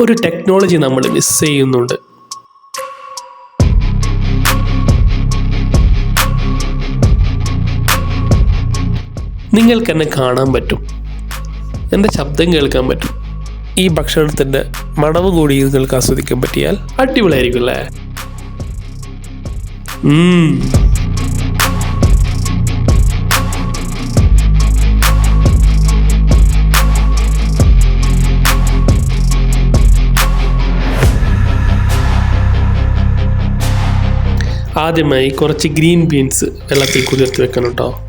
ഒരു ടെക്നോളജി നമ്മൾ മിസ് ചെയ്യുന്നുണ്ട്. നിങ്ങൾക്ക് എന്നെ കാണാൻ പറ്റും. എന്റെ ശബ്ദം കേൾക്കാൻ പറ്റും. ഈ ഭക്ഷണത്തിന്റെ മണവ് കൂടി നിങ്ങൾക്ക് ആസ്വദിക്കാൻ പറ്റിയാൽ അടിപൊളിയായിരിക്കും അല്ലേ? ആദ്യമായി കുറച്ച് ഗ്രീൻ ബീൻസ് വെള്ളത്തിൽ കുതിർത്ത് വെക്കണം കേട്ടോ.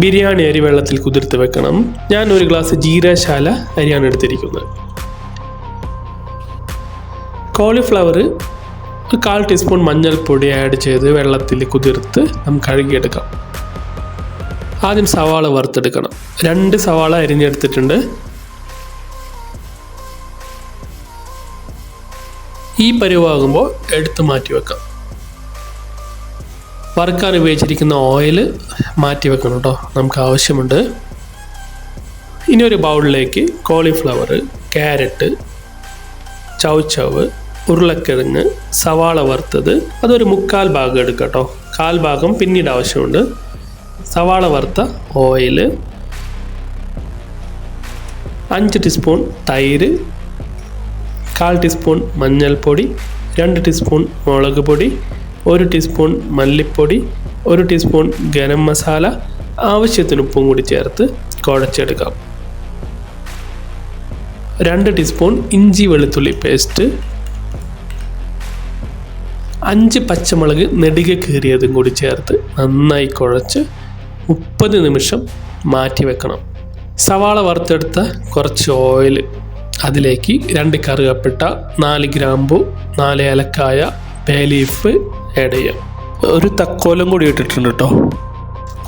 ബിരിയാണി അരി വെള്ളത്തിൽ കുതിർത്ത് വെക്കണം. ഞാൻ ഒരു ഗ്ലാസ് ജീരശാല അരിയാണ് എടുത്തിരിക്കുന്നത്. കോളിഫ്ലവർ ഒരു കാൽ ടീസ്പൂൺ മഞ്ഞൾപ്പൊടി ആഡ് ചെയ്ത് വെള്ളത്തിൽ കുതിർത്ത് നമുക്ക് കഴുകിയെടുക്കാം. ആദ്യം സവാള വറുത്തെടുക്കണം. രണ്ട് സവാള അരിഞ്ഞെടുത്തിട്ടുണ്ട്. ഈ പരുവാകുമ്പോൾ എടുത്ത് മാറ്റി വെക്കാം. വറുക്കാൻ ഉപയോഗിച്ചിരിക്കുന്ന ഓയിൽ മാറ്റി വെക്കണം കേട്ടോ. നമുക്ക് ആവശ്യമുണ്ട്. ഇനി ഒരു ബൗളിലേക്ക് കോളിഫ്ലവർ ക്യാരറ്റ് ചൗച്ചവ് ഉരുളക്കിഴങ്ങ് സവാള വറുത്തത്. അതൊരു മുക്കാൽ ഭാഗം എടുക്കുക കേട്ടോ. കാൽ ഭാഗം പിന്നീട് ആവശ്യമുണ്ട്. സവാള വറുത്ത ഓയിൽ അഞ്ച് ടീസ്പൂൺ തൈര് കാൽ ടീസ്പൂൺ മഞ്ഞൾപ്പൊടി രണ്ട് ടീസ്പൂൺ മുളക് പൊടി ഒരു ടീസ്പൂൺ മല്ലിപ്പൊടി ഒരു ടീസ്പൂൺ ഗരം മസാല ആവശ്യത്തിന് ഉപ്പും കൂടി ചേർത്ത് കുഴച്ചെടുക്കാം. രണ്ട് ടീസ്പൂൺ ഇഞ്ചി വെളുത്തുള്ളി പേസ്റ്റ്. അഞ്ച് പച്ചമുളക് നെടുക കീറിയതും കൂടി ചേർത്ത് നന്നായി കുഴച്ച് മുപ്പത് നിമിഷം മാറ്റി വെക്കണം സവാള വറുത്തെടുത്ത കുറച്ച് ഓയിൽ അതിലേക്ക് രണ്ട് കറുകപ്പെട്ട നാല് ഗ്രാമ്പു നാല് ഏലക്കായ ബേലീഫ് ആഡ് ചെയ്യാം ഒരു തക്കോലം കൂടി ഇട്ടിട്ടുണ്ട് കേട്ടോ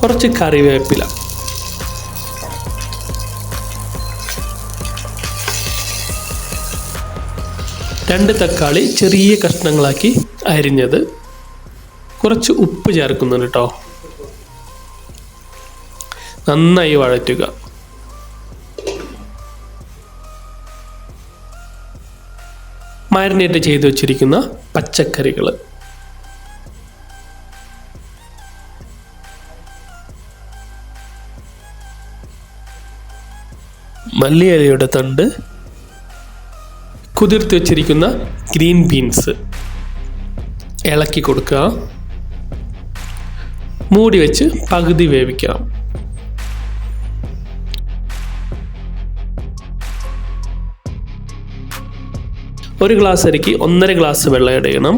കുറച്ച് കറിവേപ്പില. രണ്ട് തക്കാളി ചെറിയ കഷ്ണങ്ങളാക്കി അരിഞ്ഞത്. കുറച്ച് ഉപ്പ് ചേർക്കുന്നുണ്ട് കേട്ടോ നന്നായി വഴറ്റുക. മാരിനേറ്റ് ചെയ്ത് വെച്ചിരിക്കുന്ന പച്ചക്കറികൾ. മല്ലിയിലയുടെ തണ്ട്. കുതിർത്ത് വെച്ചിരിക്കുന്ന ഗ്രീൻ ബീൻസ്. ഇളക്കി കൊടുക്കുക. മൂടി വെച്ച് പകുതി വേവിക്കാം. ഒരു ഗ്ലാസ് അരിക്ക് ഒന്നര ഗ്ലാസ് വെള്ളം ആഡ് ചെയ്യണം.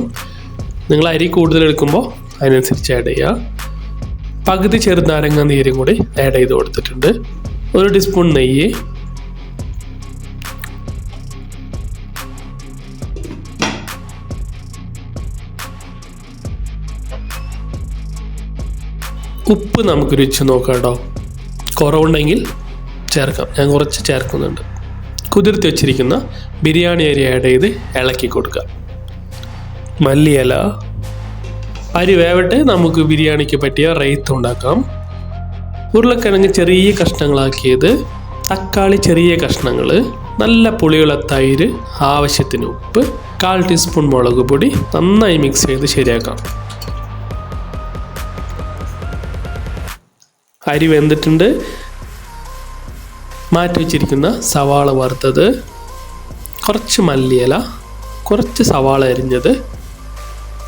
നിങ്ങൾ അരി കൂടുതൽ എടുക്കുമ്പോൾ അതിനനുസരിച്ച് ആഡ് ചെയ്യുക. പകുതി ചെറുനാരങ്ങ നീരും കൂടി ആഡ് ചെയ്ത് കൊടുത്തിട്ടുണ്ട്. ഒരു ടീസ്പൂൺ നെയ്യ്. ഉപ്പ് നമുക്ക് രുചിച്ച് നോക്കാം കേട്ടോ. കുറവുണ്ടെങ്കിൽ ചേർക്കാം. ഞാൻ കുറച്ച് ചേർക്കുന്നുണ്ട്. കുതിർത്തി വെച്ചിരിക്കുന്ന ബിരിയാണി അരി ആഡ് ചെയ്ത് ഇളക്കി കൊടുക്കുക. മല്ലിയില അരി വേവട്ടെ നമുക്ക് ബിരിയാണിക്ക് പറ്റിയ റൈത്ത് ഉണ്ടാക്കാം. ഉരുളക്കിഴങ്ങ് ചെറിയ കഷ്ണങ്ങളാക്കിയത് തക്കാളി ചെറിയ കഷ്ണങ്ങൾ നല്ല പുളിയുള്ള തൈര് ആവശ്യത്തിന് ഉപ്പ് കാൽ ടീസ്പൂൺ മുളക് പൊടി നന്നായി മിക്സ് ചെയ്ത് ശരിയാക്കാം. അരി വെന്തിട്ടുണ്ട്. മാറ്റി വെച്ചിരിക്കുന്ന സവാള വറുത്തത് കുറച്ച് മല്ലിയില കുറച്ച് സവാള അരിഞ്ഞത്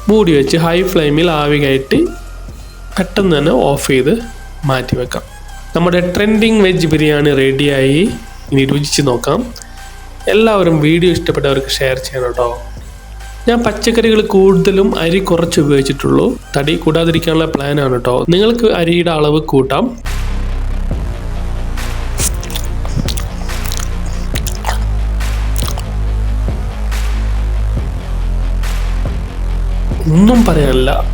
മൂടി വെച്ച് ഹൈ ഫ്ലെയിമിൽ ആവി കയറ്റി പെട്ടെന്ന് തന്നെ ഓഫ് ചെയ്ത് മാറ്റി വെക്കാം നമ്മുടെ ട്രെൻഡിങ് വെജ് ബിരിയാണി റെഡിയായി ഇനി രുചിച്ച് നോക്കാം. എല്ലാവരും വീഡിയോ ഇഷ്ടപ്പെട്ടവർക്ക് ഷെയർ ചെയ്യണം കേട്ടോ. ഞാൻ പച്ചക്കറികൾ കൂടുതലും അരി കുറച്ച് ഉപയോഗിച്ചിട്ടുള്ളൂ. തടി കൂടാതിരിക്കാനുള്ള പ്ലാനാണ് കേട്ടോ. നിങ്ങൾക്ക് അരിയുടെ അളവ് കൂട്ടാം. non parerla